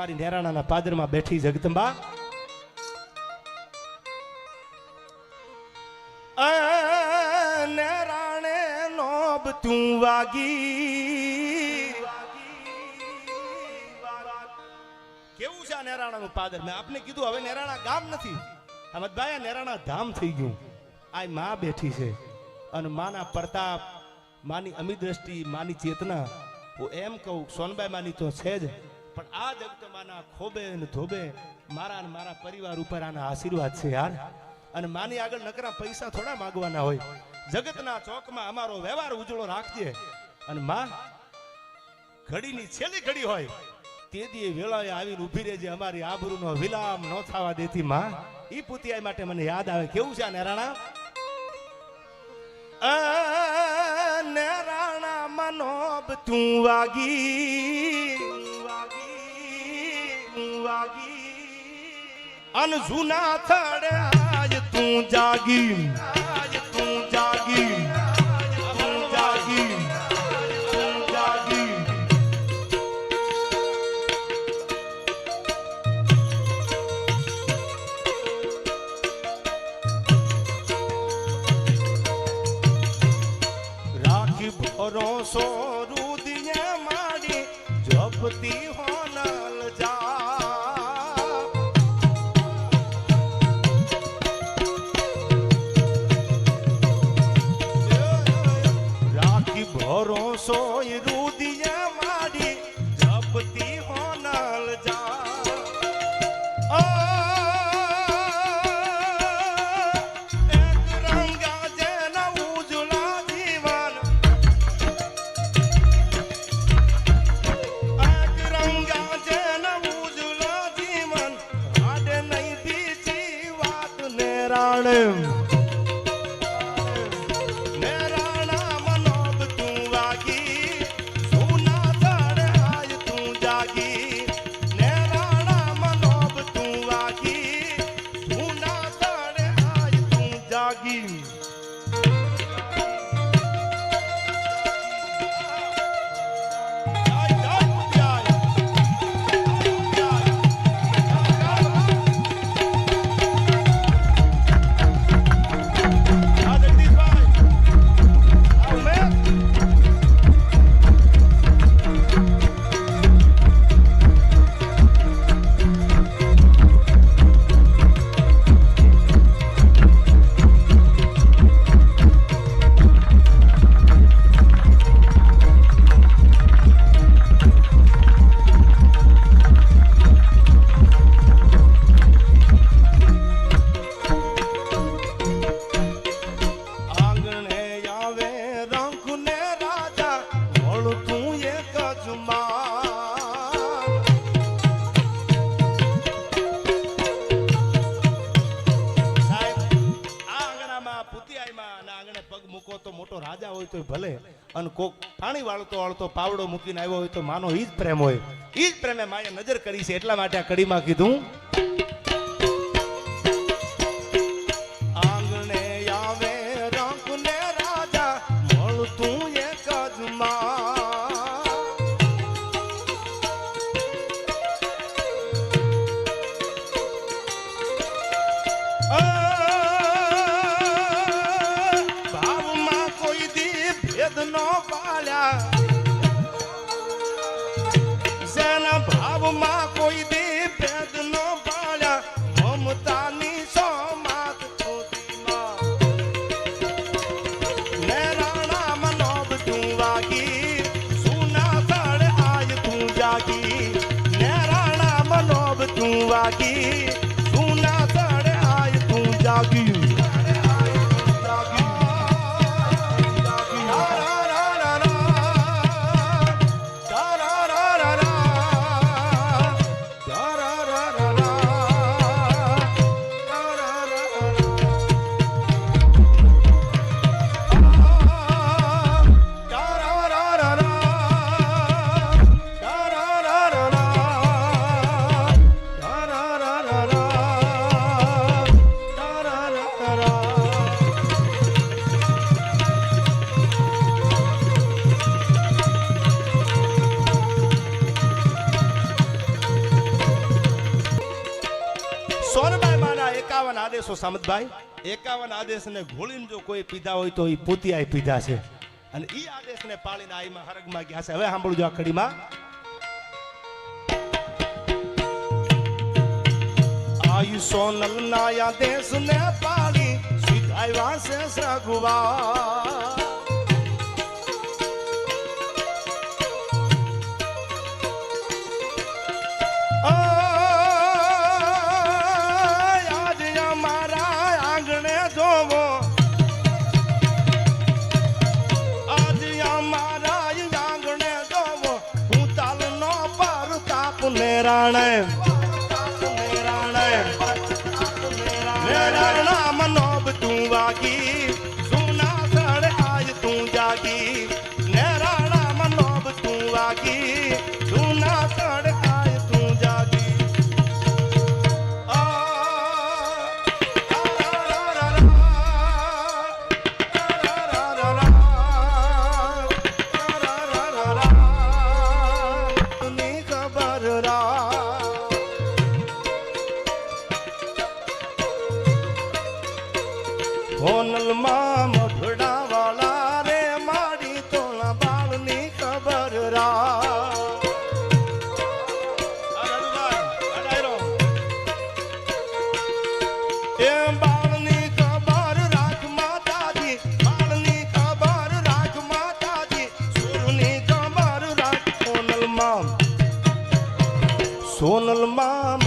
મારી નેરાણાના પાદરમાં બેઠી જગદંબા. નેરાણે નોબ તું વાગી. કેવું છે આ નેરાણાનું પાદર? મેં આપને કીધું, હવે નેરાણા ગામ નથી. અમદભાઈ આ નેરાણા ધામ થઈ ગયું. આ માં બેઠી છે. અને માના પ્રતાપ, માની અમી દ્રષ્ટિ માની ચેતના. હું એમ કહું, સોનબાઈ માની તો છે જ. પણ આ જગતમાના ખોબે ને ધોબે મારા ને મારા પરિવાર ઉપર આના આશીર્વાદ છે યાર. અને માની આગળ નકરા પૈસા થોડા માગવાના હોય. જગતના ચોકમાં અમારો વ્યવહાર ઉજળો રાખજે. અને માં, ઘડીની છેલ્લી ઘડી હોય, તે દી વેળાએ આવીને ઊભી રહેજે. અમારી આબરૂનો વિલામ ન થવા દેતી માં. ઈ પુતિયાઈ માટે મને યાદ આવે. કેવું છે આ નેરાણા? નેરાણા મનોબ તું વાગી અન જૂના થડે આજ તું જાગી. આજ તું જાગી. તું જાગી. તું જાગી. રાખી જપતી તું વાગી સુના ચડે આય તું જાગી. પુતિયાઈમાં અને આંગણે પગ મૂકો તો મોટો રાજા હોય તો ભલે. અને કોક પાણી વાળતો વાળતો પાવડો મૂકીને આવ્યો હોય તો માનો ઈ જ પ્રેમ હોય. ઈ જ પ્રેમે માએ નજર કરી છે, એટલા માટે આ કડીમાં કીધું. આંગણે દી ભેદ નો પાલ્યા. જેના ભાવમાં કોઈ દે ભેદ નો પાલ્યા. મમતાની સોમાત છોતીમાં. ને રાણા મનોબ તું વાગી. સુના થડ આજ તું વાગી. આદેશો, સામતભાઈ? એકાવન આદેશને ઘોળીને જો કોઈ પીધા હોય તો એ પોતિયાએ પીધા છે. અને ઈ આદેશને પાળીને આઈમાં હરગમાં ગયા છે. હવે સાંભળજો આ કડીમાં. આયુ સોનલ ના આદેશને પાળી સીધાઈ વાસે સગુવા. તાપ નેરાણે નેરાણા મનોબ તું વાગી સુના સોનલમાં